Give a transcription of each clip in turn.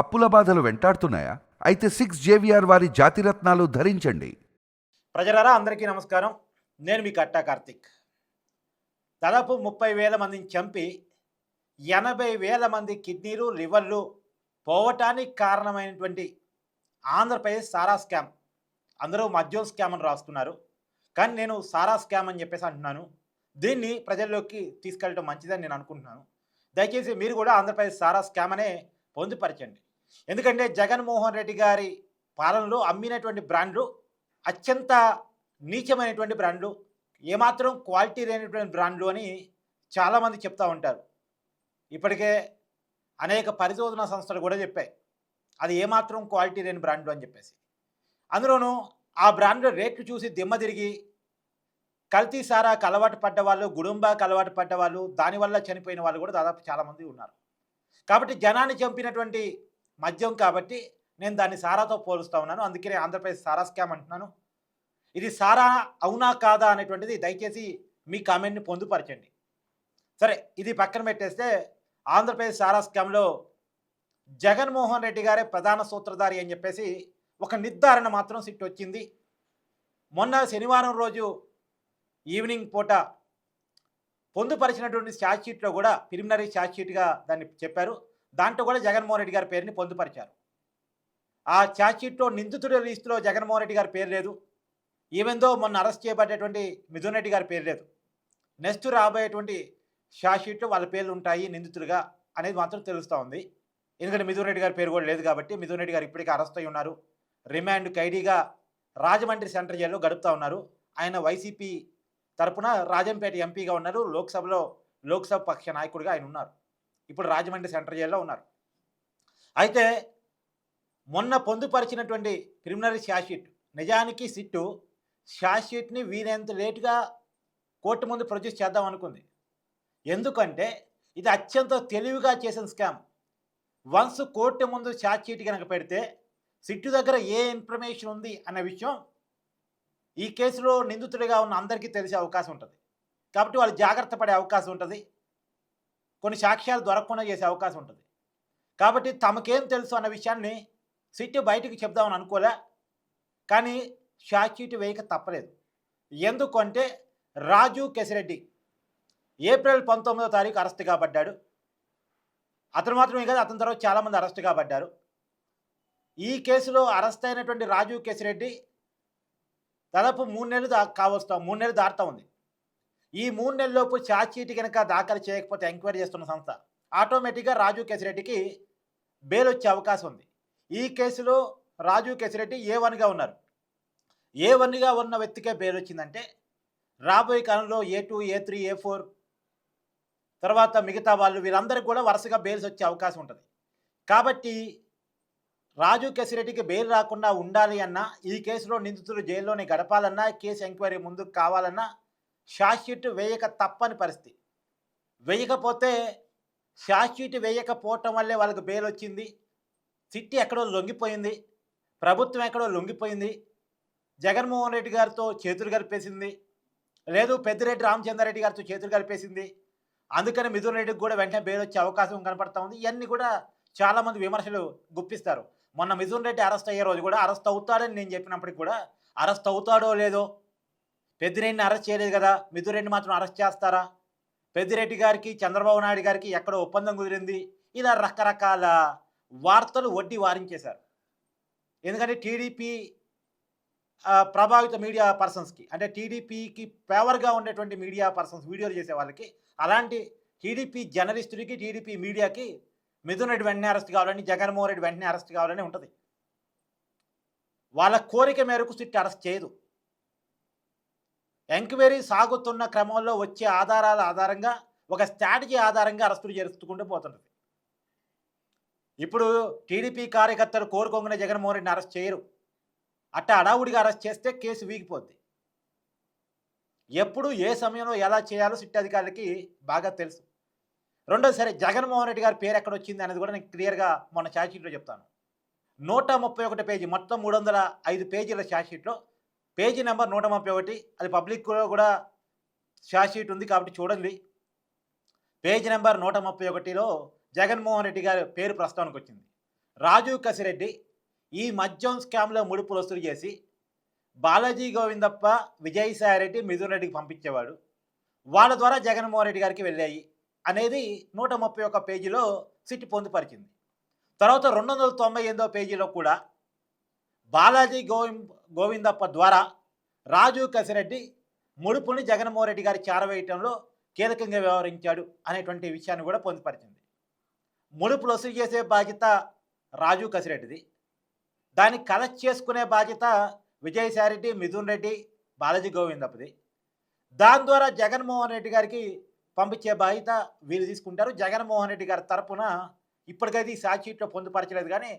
అప్పుల బాధలు వెంటాడుతున్నాయా? అయితే సిక్స్ జేవిఆర్ వారి జాతిరత్నాలు ధరించండి. ప్రజలరా అందరికీ నమస్కారం. నేను మీ కట్టా కార్తిక్. దాదాపు ముప్పై వేల మందిని చంపి ఎనభై వేల మంది కిడ్నీలు లివర్లు పోవటానికి కారణమైనటువంటి ఆంధ్రప్రదేశ్ సారా స్కామ్. అందరూ మద్యం స్కామ్ అని రాసుకున్నారు కానీ నేను సారా స్కామ్ అని చెప్పేసి అంటున్నాను. దీన్ని ప్రజల్లోకి తీసుకెళ్ళడం మంచిదని నేను అనుకుంటున్నాను. దయచేసి మీరు కూడా ఆంధ్రప్రదేశ్ సారా స్కామ్ అనే పొందుపరచండి. ఎందుకంటే జగన్మోహన్ రెడ్డి గారి పాలనలో అమ్మినటువంటి బ్రాండ్లు అత్యంత నీచమైనటువంటి బ్రాండ్లు ఏమాత్రం క్వాలిటీ లేనటువంటి బ్రాండ్లు అని చాలామంది చెప్తూ ఉంటారు. ఇప్పటికే అనేక పరిశోధనా సంస్థలు కూడా చెప్పాయి. అది ఏమాత్రం క్వాలిటీ లేని బ్రాండ్లు అని చెప్పేసి. అందులోనూ ఆ బ్రాండ్ రేట్లు చూసి దిమ్మ తిరిగి కల్తీ సారాకు అలవాటు పడ్డ వాళ్ళు గుడుంబాకు అలవాటు పడ్డ వాళ్ళు దానివల్ల చనిపోయిన వాళ్ళు కూడా దాదాపు చాలామంది ఉన్నారు. కాబట్టి జనాన్ని చంపినటువంటి మద్యం కాబట్టి నేను దాన్ని సారాతో పోలుస్తా ఉన్నాను. అందుకనే ఆంధ్రప్రదేశ్ సారా స్కామ్ అంటున్నాను. ఇది సారా అవునా కాదా అనేటువంటిది దయచేసి మీ కామెంట్ని పొందుపరచండి. సరే ఇది పక్కన పెట్టేస్తే ఆంధ్రప్రదేశ్ సారా స్కామ్లో జగన్మోహన్ రెడ్డి గారే ప్రధాన సూత్రధారి అని చెప్పేసి ఒక నిర్ధారణ మాత్రం సిట్ వచ్చింది మొన్న శనివారం రోజు ఈవినింగ్ పూట పొందుపరిచినటువంటి ఛార్జ్ షీట్లో కూడా ప్రిలిమినరీ ఛార్జ్ షీట్గా దాన్ని చెప్పారు. దాంట్లో కూడా జగన్మోహన్ రెడ్డి గారి పేరుని పొందుపరిచారు. ఆ ఛార్జ్షీట్లో నిందితుడి లిస్టులో జగన్మోహన్ రెడ్డి గారి పేరు లేదు. ఈవెందో మొన్న అరెస్ట్ చేయబడ్డటువంటి మిథున్ రెడ్డి గారి పేరు లేదు. నెక్స్ట్ రాబోయేటువంటి చార్జ్షీట్లో వాళ్ళ పేర్లు ఉంటాయి నిందితులుగా అనేది మాత్రం తెలుస్తూ ఉంది. ఎందుకంటే మిథున్ రెడ్డి గారి పేరు కూడా లేదు కాబట్టి మిథున్ రెడ్డి గారు ఇప్పటికే అరెస్ట్ అయి ఉన్నారు. రిమాండ్ ఖైడీగా రాజమండ్రి సెంట్రల్ జైల్లో గడుపుతూ ఉన్నారు. ఆయన వైసీపీ తరపున రాజంపేట ఎంపీగా ఉన్నారు. లోక్సభలో లోక్సభ పక్ష నాయకుడిగా ఆయన ఉన్నారు. ఇప్పుడు రాజమండ్రి సెంట్రల్ జైల్లో ఉన్నారు. అయితే మొన్న పొందుపరిచినటువంటి ప్రిలిమినరీ షాషీట్ నిజానికి సిట్టు షాషీట్ని వీలైనంత లేటుగా కోర్టు ముందు ప్రొడ్యూస్ చేద్దాం అనుకుంది. ఎందుకంటే ఇది అత్యంత తెలివిగా చేసిన స్కామ్. వన్స్ కోర్టు ముందు షార్ట్షీట్ కనుక పెడితే సిట్టు దగ్గర ఏ ఇన్ఫర్మేషన్ ఉంది అనే విషయం ఈ కేసులో నిందితుడిగా ఉన్న అందరికీ తెలిసే అవకాశం ఉంటుంది. కాబట్టి వాళ్ళు జాగ్రత్త పడే అవకాశం ఉంటుంది. కొన్ని సాక్ష్యాలు దొరకకుండా చేసే అవకాశం ఉంటుంది. కాబట్టి తమకేం తెలుసు అన్న విషయాన్ని సిట్టు బయటికి చెప్దామని అనుకోలే. కానీ షార్ట్షీట్ వేయక తప్పలేదు. ఎందుకంటే రాజు కెసిరెడ్డి ఏప్రిల్ పంతొమ్మిదో తారీఖు అరెస్ట్ కాబడ్డాడు. అతను మాత్రమే కాదు అతని తర్వాత చాలామంది అరెస్ట్ కాబడ్డారు. ఈ కేసులో అరెస్ట్ అయినటువంటి రాజు కేసిరెడ్డి దాదాపు మూడు నెలలు దా కావస్తా మూడు నెలలు దాటుతా ఉంది. ఈ మూడు నెలలలోపు ఛార్జ్షీట్ కనుక దాఖలు చేయకపోతే ఎంక్వైరీ చేస్తున్న సంస్థ ఆటోమేటిక్గా రాజు కేసిరెడ్డికి బెయిల్ వచ్చే అవకాశం ఉంది. ఈ కేసులో రాజు కేసిరెడ్డి ఏ వన్గా ఉన్నారు. ఏ వన్గా ఉన్న వ్యక్తికే బెయిల్ వచ్చిందంటే రాబోయే కాలంలో A two A three A four తర్వాత మిగతా వాళ్ళు వీళ్ళందరికీ కూడా వరుసగా బెయిల్స్ వచ్చే అవకాశం ఉంటుంది. కాబట్టి రాజు కేసిరెడ్డికి బెయిల్ రాకుండా ఉండాలి అన్నా ఈ కేసులో నిందితులు జైల్లోనే గడపాలన్నా కేసు ఎంక్వైరీ ముందుకు కావాలన్నా షార్ట్షీట్ వేయక తప్పని పరిస్థితి. వేయకపోతే షార్ట్షీట్ వేయకపోవటం వల్లే వాళ్ళకి బెయిల్ వచ్చింది సిట్టి ఎక్కడో లొంగిపోయింది. ప్రభుత్వం ఎక్కడో లొంగిపోయింది. జగన్మోహన్ రెడ్డి గారితో చేతులు కలిపేసింది. లేదు పెద్దిరెడ్డి రామచంద్రారెడ్డి గారితో చేతులు కలిపేసింది. అందుకని మిథున్ రెడ్డికి కూడా వెంటనే బెయిల్ వచ్చే అవకాశం కనపడతా ఉంది. ఇవన్నీ కూడా చాలామంది విమర్శలు గుప్పిస్తారు. మొన్న మిథున్ రెడ్డి అరెస్ట్ అయ్యే రోజు కూడా అరెస్ట్ అవుతాడని నేను చెప్పినప్పటికి కూడా అరెస్ట్ అవుతాడో లేదో పెద్దిరెడ్డిని అరెస్ట్ చేయలేదు కదా? మిథున్ రెడ్డి మాత్రం అరెస్ట్ చేస్తారా? పెద్దిరెడ్డి గారికి చంద్రబాబు నాయుడు గారికి ఎక్కడ ఒప్పందం కుదిరింది. ఇలా రకరకాల వార్తలు వడ్డీ వారించేశారు. ఎందుకంటే టీడీపీ ప్రభావిత మీడియా పర్సన్స్కి అంటే టీడీపీకి ఫేవర్గా ఉండేటువంటి మీడియా పర్సన్స్ వీడియోలు చేసే వాళ్ళకి అలాంటి టీడీపీ జర్నలిస్టులకి టీడీపీ మీడియాకి మిథున్ రెడ్డి వెంటనే అరెస్ట్ కావాలని జగన్మోహన్ రెడ్డి వెంటనే అరెస్ట్ కావాలని ఉంటుంది. వాళ్ళ కోరిక మేరకు సిట్ అరెస్ట్ చేయదు. ఎంక్వైరీ సాగుతున్న క్రమంలో వచ్చే ఆధారాల ఆధారంగా ఒక స్ట్రాటజీ ఆధారంగా అరెస్టులు జరుపుకుంటూ పోతుంటుంది. ఇప్పుడు టీడీపీ కార్యకర్తలు కోరుకోగానే జగన్మోహన్ రెడ్డిని అరెస్ట్ చేయరు. అట్ట అడావుడిగా అరెస్ట్ చేస్తే కేసు వీగిపోద్ది. ఎప్పుడు ఏ సమయంలో ఎలా చేయాలో సిట్ అధికారులకి బాగా తెలుసు. రెండోసారి సరే జగన్మోహన్ రెడ్డి గారి పేరు ఎక్కడ వచ్చింది అనేది కూడా నేను క్లియర్గా మొన్న ఛార్జ్షీట్లో చెప్తాను. నూట ముప్పై ఒకటి పేజీ మొత్తం మూడు వందల ఐదు పేజీల ఛార్జ్షీట్లో పేజీ నెంబర్ నూట ముప్పై ఒకటి అది పబ్లిక్లో కూడా షాషీట్ ఉంది కాబట్టి చూడండి. పేజీ నెంబర్ నూట ముప్పై ఒకటిలో జగన్మోహన్ రెడ్డి గారి పేరు ప్రస్తావనకు వచ్చింది. రాజు కసిరెడ్డి ఈ మద్యం స్కామ్లో ముడుపులు వసూలు చేసి బాలాజీ గోవిందప్ప విజయసాయిరెడ్డి మిథున్ రెడ్డికి పంపించేవాడు. వాళ్ళ ద్వారా జగన్మోహన్ రెడ్డి గారికి వెళ్ళాయి అనేది నూట ముప్పై ఒక్క పేజీలో సిట్ పొందుపరిచింది. తర్వాత రెండు వందల తొంభై ఎనిమిదో పేజీలో కూడా బాలాజీ గోవి గోవిందప్ప ద్వారా రాజు కసిరెడ్డి ముడుపుని జగన్మోహన్ రెడ్డి గారి చేరవేయటంలో కీలకంగా వ్యవహరించాడు అనేటువంటి విషయాన్ని కూడా పొందుపరిచింది. ముడుపులు వసూలు చేసే బాధ్యత రాజు కసిరెడ్డిది. దాన్ని కలెక్ట్ చేసుకునే బాధ్యత విజయసాయిరెడ్డి మిథున్ రెడ్డి బాలాజీ గోవిందప్పది. దాని ద్వారా జగన్మోహన్ రెడ్డి గారికి పంపించే బాధ్యత వీరు తీసుకుంటారు. జగన్మోహన్ రెడ్డి గారి తరపున ఇప్పటికైతే ఈ సాక్షిట్లో పొందుపరచలేదు కానీ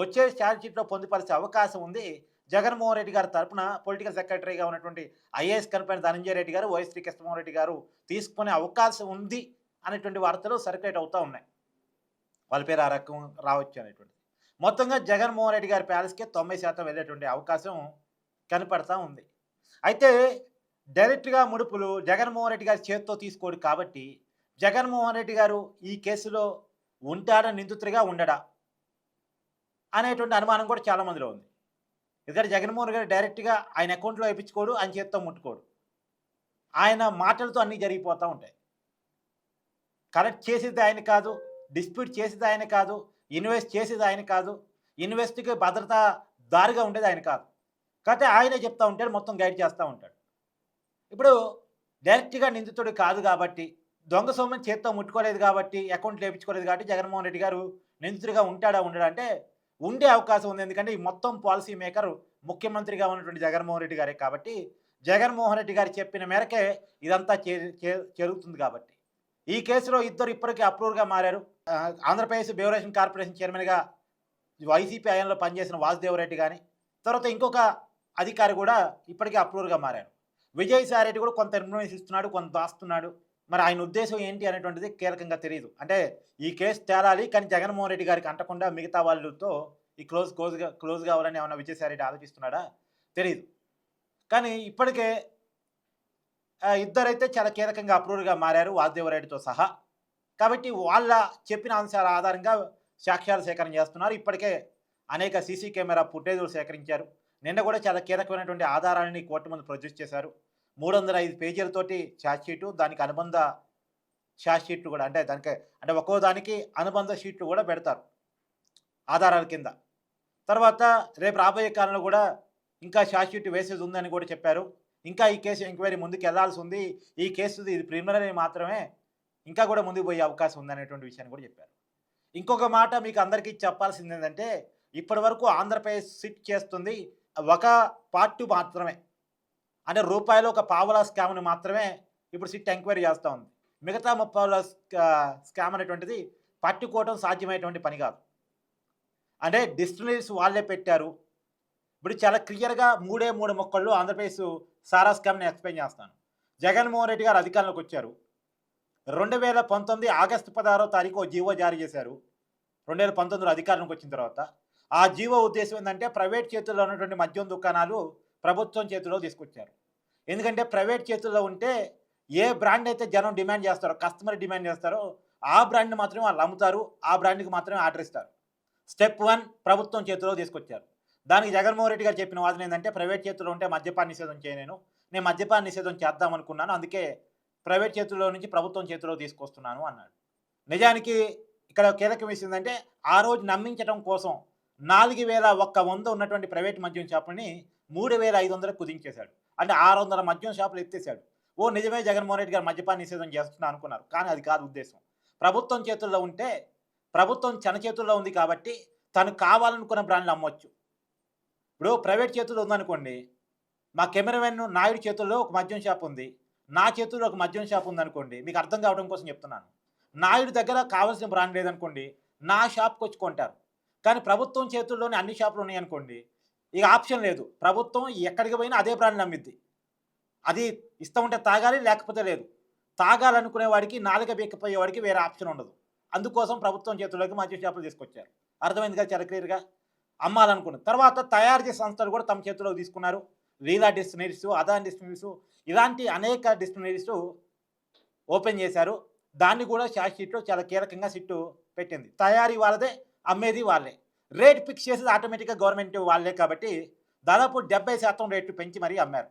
వచ్చే ఛార్జ్షీట్లో పొందుపరిచే అవకాశం ఉంది. జగన్మోహన్ రెడ్డి గారి తరపున పొలిటికల్ సెక్రటరీగా ఉన్నటువంటి ఐఏఎస్ కనిపైన ధనంజయ రెడ్డి గారు వైఎస్ శ్రీ కృష్ణమోహన్ రెడ్డి గారు తీసుకునే అవకాశం ఉంది అనేటువంటి వార్తలు సర్క్యులేట్ అవుతూ ఉన్నాయి. వాళ్ళ పేరు ఆ రకం రావచ్చు అనేటువంటిది. మొత్తంగా జగన్మోహన్ రెడ్డి గారి ప్యాలెస్కే తొంభై శాతం వెళ్ళేటువంటి అవకాశం కనపడతా ఉంది. అయితే డైరెక్ట్గా ముడుపులు జగన్మోహన్ రెడ్డి గారి చేతితో తీసుకోడు కాబట్టి జగన్మోహన్ రెడ్డి గారు ఈ కేసులో ఉంటాడా నిందితుడిగా ఉండడా? అనేటువంటి అనుమానం కూడా చాలా మందిలో ఉంది. ఎందుకంటే జగన్మోహన్ గారు డైరెక్ట్గా ఆయన అకౌంట్లో వేయించుకోడు ఆయన చేత్తో ముట్టుకోడు. ఆయన మాటలతో అన్నీ జరిగిపోతూ ఉంటాయి. కరెక్ట్ చేసేది ఆయన కాదు డిస్ప్యూట్ చేసేది ఆయన కాదు ఇన్వెస్ట్ చేసేది ఆయన కాదు ఇన్వెస్ట్కి భద్రత దారిగా ఉండేది ఆయన కాదు. కాకపోతే ఆయనే చెప్తూ ఉంటాడు మొత్తం గైడ్ చేస్తూ ఉంటాడు. ఇప్పుడు డైరెక్ట్గా నిందితుడు కాదు కాబట్టి దొంగ సొమ్మని చేత్తో ముట్టుకోలేదు కాబట్టి అకౌంట్ లేపించుకోలేదు కాబట్టి జగన్మోహన్ రెడ్డి గారు నిందితుడిగా ఉంటాడా ఉండడా అంటే ఉండే అవకాశం ఉంది. ఎందుకంటే ఈ మొత్తం పాలసీ మేకర్ ముఖ్యమంత్రిగా ఉన్నటువంటి జగన్మోహన్ రెడ్డి గారే కాబట్టి జగన్మోహన్ రెడ్డి గారు చెప్పిన మేరకే ఇదంతా చే- జరుగుతుంది కాబట్టి. ఈ కేసులో ఇద్దరు ఇప్పటికీ అప్రూవ్గా మారారు. ఆంధ్రప్రదేశ్ బెవరేషన్ కార్పొరేషన్ చైర్మన్గా వైసీపీ హయాంలో పనిచేసిన వాసుదేవరెడ్డి కానీ తర్వాత ఇంకొక అధికారి కూడా ఇప్పటికీ అప్రూవ్గా మారారు. విజయసాయి రెడ్డి కూడా కొంత ఇన్ఫ్లుయెన్స్ ఇస్తున్నాడు కొంత దాస్తున్నాడు. మరి ఆయన ఉద్దేశం ఏంటి అనేటువంటిది కీలకంగా తెలియదు అంటే ఈ కేసు తేలాలి కానీ జగన్మోహన్ రెడ్డి గారికి అంటకుండా మిగతా వాళ్ళతో ఈ క్లోజ్ క్లోజ్గా క్లోజ్ కావాలని ఏమైనా విజయసాయిరెడ్డి ఆలోచిస్తున్నాడా? తెలియదు కానీ ఇప్పటికే ఇద్దరైతే చాలా కీలకంగా అప్రూవ్గా మారారు వాసుదేవరెడ్డితో సహా. కాబట్టి వాళ్ళ చెప్పిన అంశాల ఆధారంగా సాక్ష్యాలు సేకరణ చేస్తున్నారు. ఇప్పటికే అనేక సీసీ కెమెరా ఫుటేజులు సేకరించారు. నిన్న కూడా చాలా కీలకమైనటువంటి ఆధారాలని కోర్టు ముందు ప్రొడ్యూస్ చేశారు. మూడు వందల ఐదు పేజీలతోటి ఛార్జ్ షీటు దానికి అనుబంధ ఛార్జ్ షీట్లు కూడా అంటే దానికి అంటే ఒక్కో దానికి అనుబంధ షీట్లు కూడా పెడతారు ఆధారాల కింద. తర్వాత రేపు రాబోయే కాలంలో కూడా ఇంకా ఛార్జ్ షీట్ వేసేది ఉందని కూడా చెప్పారు. ఇంకా ఈ కేసు ఎంక్వైరీ ముందుకు వెళ్ళాల్సి ఉంది ఈ కేసు ఇది ప్రిలిమినరీ మాత్రమే ఇంకా కూడా ముందుకు పోయే అవకాశం ఉందనేటువంటి విషయాన్ని కూడా చెప్పారు. ఇంకొక మాట మీకు అందరికీ చెప్పాల్సింది ఏంటంటే ఇప్పటి వరకు ఆంధ్రప్రదేశ్ సిట్ చేస్తుంది ఒక పార్ట్ మాత్రమే. అంటే రూపాయలు ఒక పావుల స్కామ్ని మాత్రమే ఇప్పుడు సిట్ ఎంక్వైరీ చేస్తూ ఉంది. మిగతా ముప్పావుల స్కామ్ అనేటువంటిది పట్టుకోవడం సాధ్యమైనటువంటి పని కాదు. అంటే డిస్టిలరీస్ వాళ్ళే పెట్టారు. ఇప్పుడు చాలా క్లియర్గా మూడే మూడు మొక్కళ్ళు ఆంధ్రప్రదేశ్ సారా స్కామ్ని ఎక్స్ప్లెయిన్ చేస్తాను. జగన్మోహన్ రెడ్డి గారు అధికారంలోకి వచ్చారు. రెండు వేల పంతొమ్మిది ఆగస్టు పదహారో తారీఖు జీవో జారీ చేశారు. రెండు వేల పంతొమ్మిదిలో అధికారంలోకి వచ్చిన తర్వాత. ఆ జీవో ఉద్దేశం ఏంటంటే ప్రైవేట్ చేతుల్లో ఉన్నటువంటి మద్యం దుకాణాలు ప్రభుత్వం చేతిలో తీసుకొచ్చారు. ఎందుకంటే ప్రైవేట్ చేతుల్లో ఉంటే ఏ బ్రాండ్ అయితే జనం డిమాండ్ చేస్తారో కస్టమర్ డిమాండ్ చేస్తారో ఆ బ్రాండ్ని మాత్రమే వాళ్ళు అమ్ముతారు ఆ బ్రాండ్కి మాత్రమే ఆర్డర్ ఇస్తారు. స్టెప్ వన్ ప్రభుత్వం చేతిలో తీసుకొచ్చారు. దానికి జగన్మోహన్ రెడ్డి గారు చెప్పిన వాదన ఏంటంటే ప్రైవేట్ చేతుల్లో ఉంటే మద్యపాన నిషేధం చేయలేను నేను మద్యపాన నిషేధం చేద్దాం అనుకున్నాను అందుకే ప్రైవేట్ చేతుల్లో నుంచి ప్రభుత్వం చేతిలో తీసుకొస్తున్నాను అన్నాడు. నిజానికి ఇక్కడ కీలకం విషయం ఏంటంటే ఆ రోజు నమ్మించడం కోసం నాలుగు వేల ఒక్క వంద ఉన్నటువంటి ప్రైవేట్ మద్యం షాపుని మూడు వేల ఐదు వందలకు కుదించేశాడు. అంటే ఆరు వందల మద్యం షాపులు ఎత్తేసాడు ఓ నిజమే జగన్మోహన్ రెడ్డి గారు మద్యపాన నిషేధం చేస్తున్నా అనుకున్నారు. కానీ అది కాదు ఉద్దేశం. ప్రభుత్వం చేతుల్లో ఉంటే ప్రభుత్వం చన చేతుల్లో ఉంది కాబట్టి తను కావాలనుకున్న బ్రాండ్లు అమ్మవచ్చు ఇప్పుడు ప్రైవేట్ చేతుల్లో ఉందనుకోండి మా కెమెరామెన్ నాయుడు చేతుల్లో ఒక మద్యం షాప్ ఉంది. నా చేతుల్లో ఒక మద్యం షాప్ ఉందనుకోండి మీకు అర్థం కావడం కోసం చెప్తున్నాను. నాయుడు దగ్గర కావాల్సిన బ్రాండ్ లేదనుకోండి నా షాప్కి వచ్చి కొంటారు. కానీ ప్రభుత్వం చేతుల్లోనే అన్ని షాపులు ఉన్నాయనుకోండి ఇక ఆప్షన్ లేదు. ప్రభుత్వం ఎక్కడికి పోయినా అదే బ్రాండ్ నమ్మిద్ది. అది ఇస్తూ ఉంటే తాగాలి లేకపోతే లేదు. తాగాలనుకునే వాడికి నాలుక బెక్కిపోయే వాడికి వేరే ఆప్షన్ ఉండదు. అందుకోసం ప్రభుత్వం చేతుల్లోకి మద్యం షాపులు తీసుకొచ్చారు. అర్థమైందిగా కదా చాలా క్లియర్గా? తర్వాత తయారు చేసే సంస్థలు కూడా తమ చేతిలో తీసుకున్నారు. లీలా డిస్టినరీస్ అదాన్ డిస్టినరీస్ ఇలాంటి అనేక డిస్టినరీస్ ఓపెన్ చేశారు. దాన్ని కూడా షార్ట్ షీట్లో చాలా కీలకంగా సిట్టు పెట్టింది. తయారీ వాళ్ళదే అమ్మేది వాళ్ళే. రేట్ ఫిక్స్ చేసేది ఆటోమేటిక్గా గవర్నమెంట్ వాళ్ళే కాబట్టి దాదాపు డెబ్బై శాతం రేట్లు పెంచి మరీ అమ్మారు.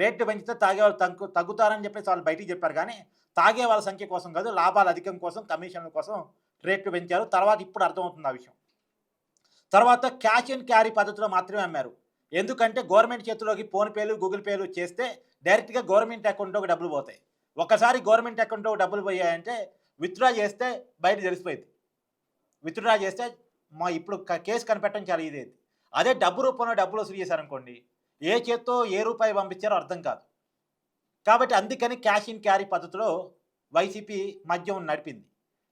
రేట్లు పెంచితే తాగే వాళ్ళు తగ్గు తగ్గుతారని చెప్పేసి వాళ్ళు బయటికి చెప్పారు కానీ తాగే వాళ్ళ సంఖ్య కోసం కాదు లాభాలు అధికం కోసం కమిషన్ల కోసం రేట్లు పెంచారు. తర్వాత ఇప్పుడు అర్థమవుతుంది ఆ విషయం. తర్వాత క్యాష్ అండ్ క్యారీ పద్ధతిలో మాత్రమే అమ్మారు. ఎందుకంటే గవర్నమెంట్ చేతిలోకి ఫోన్పేలు గూగుల్ పేలు చేస్తే డైరెక్ట్గా గవర్నమెంట్ అకౌంట్లోకి డబ్బులు పోతాయి. ఒకసారి గవర్నమెంట్ అకౌంట్లోకి డబ్బులు పోయాయంటే విత్డ్రా చేస్తే బయట తెలిసిపోయింది. విత్డ్రా చేస్తే మా ఇప్పుడు కేసు కనిపెట్టడం చాలా ఇదేది అదే డబ్బు రూపంలో డబ్బులు వసూలు చేశారనుకోండి ఏ చేత్తో ఏ రూపాయి పంపించారో అర్థం కాదు. కాబట్టి అందుకని క్యాష్ ఇన్ క్యారీ పద్ధతిలో వైసీపీ మద్యం నడిపింది.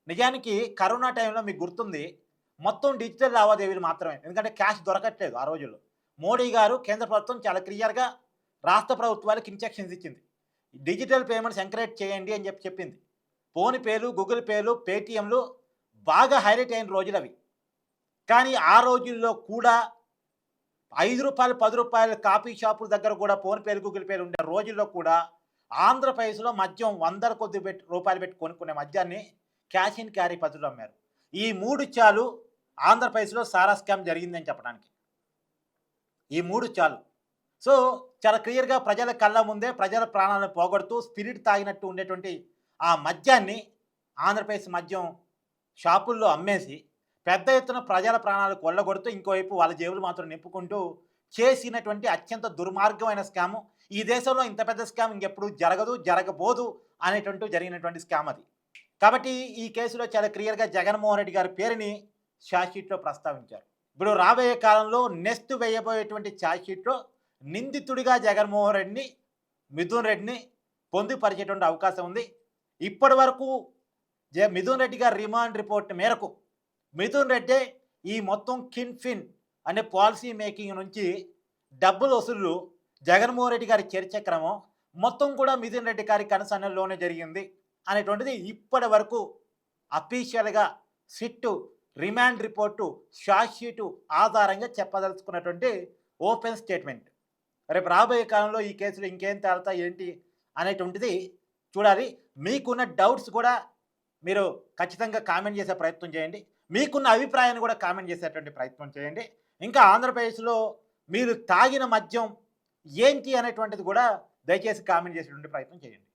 నిజానికి కరోనా టైంలో మీకు గుర్తుంది మొత్తం డిజిటల్ లావాదేవీలు మాత్రమే ఎందుకంటే క్యాష్ దొరకట్లేదు ఆ రోజుల్లో. మోడీ గారు కేంద్ర ప్రభుత్వం చాలా క్లియర్గా రాష్ట్ర ప్రభుత్వాలకు ఇన్స్ట్రక్షన్స్ ఇచ్చింది. డిజిటల్ పేమెంట్స్ ఎంకరేజ్ చేయండి అని చెప్పి చెప్పింది. ఫోన్పేలు గూగుల్ పేలు పేటిఎంలు బాగా హైలైట్ అయిన రోజులు అవి. కానీ ఆ రోజుల్లో కూడా ఐదు రూపాయలు పది రూపాయలు కాఫీ షాపుల దగ్గర కూడా ఫోన్పేలు గూగుల్ పేలు ఉండే రోజుల్లో కూడా ఆంధ్రప్రదేశ్లో మద్యం వందల కొద్ది పెట్టి రూపాయలు పెట్టి కొనుక్కునే మద్యాన్ని క్యాష్ ఇన్ క్యారీ పద్ధతిలో అమ్మారు. ఈ మూడు చాలు ఆంధ్రప్రదేశ్లో సారా స్కామ్ జరిగిందని చెప్పడానికి. ఈ మూడు చాలు. సో చాలా క్లియర్గా ప్రజల కళ్ళ ముందే ప్రజల ప్రాణాలను పోగొడుతూ స్పిరిట్ తాగినట్టు ఉండేటువంటి ఆ మద్యాన్ని ఆంధ్రప్రదేశ్ మద్యం షాపుల్లో అమ్మేసి పెద్ద ఎత్తున ప్రజల ప్రాణాలు కొల్లగొడుతూ ఇంకోవైపు వాళ్ళ జేబులు మాత్రం నింపుకుంటూ చేసినటువంటి అత్యంత దుర్మార్గమైన స్కాము. ఈ దేశంలో ఇంత పెద్ద స్కామ్ ఇంకెప్పుడు జరగదు జరగబోదు అనేటువంటి జరిగినటువంటి స్కామ్ అది. కాబట్టి ఈ కేసులో చాలా క్లియర్గా జగన్మోహన్ రెడ్డి గారి పేరుని ఛార్జ్షీట్లో ప్రస్తావించారు. ఇప్పుడు రాబోయే కాలంలో నెక్స్ట్ వేయబోయేటువంటి ఛార్జ్షీట్లో నిందితుడిగా జగన్మోహన్ రెడ్డిని మిథున్ రెడ్డిని పొందుపరిచేటువంటి అవకాశం ఉంది. ఇప్పటి వరకు జే మిథున్ రెడ్డి గారి రిమాండ్ రిపోర్ట్ మేరకు మిథున్ రెడ్డి ఈ మొత్తం కిన్ఫిన్ అనే పాలసీ మేకింగ్ నుంచి డబ్బులు వసూలు జగన్మోహన్ రెడ్డి గారి చర్చక్రమం మొత్తం కూడా మిథున్ రెడ్డి గారి కనసన్నల్లోనే జరిగింది అనేటువంటిది ఇప్పటి వరకు అఫీషియల్గా సిట్టు రిమాండ్ రిపోర్టు షార్ట్షీటు ఆధారంగా చెప్పదలుచుకున్నటువంటి ఓపెన్ స్టేట్మెంట్. రేపు రాబోయే కాలంలో ఈ కేసులో ఇంకేం తేలుతా ఏంటి అనేటువంటిది చూడాలి. మీకున్న డౌట్స్ కూడా మీరు ఖచ్చితంగా కామెంట్ చేసే ప్రయత్నం చేయండి. మీకున్న అభిప్రాయాన్ని కూడా కామెంట్ చేసేటువంటి ప్రయత్నం చేయండి. ఇంకా ఆంధ్రప్రదేశ్లో మీరు తాగిన మద్యం ఏంటి అనేటువంటిది కూడా దయచేసి కామెంట్ చేసేటువంటి ప్రయత్నం చేయండి.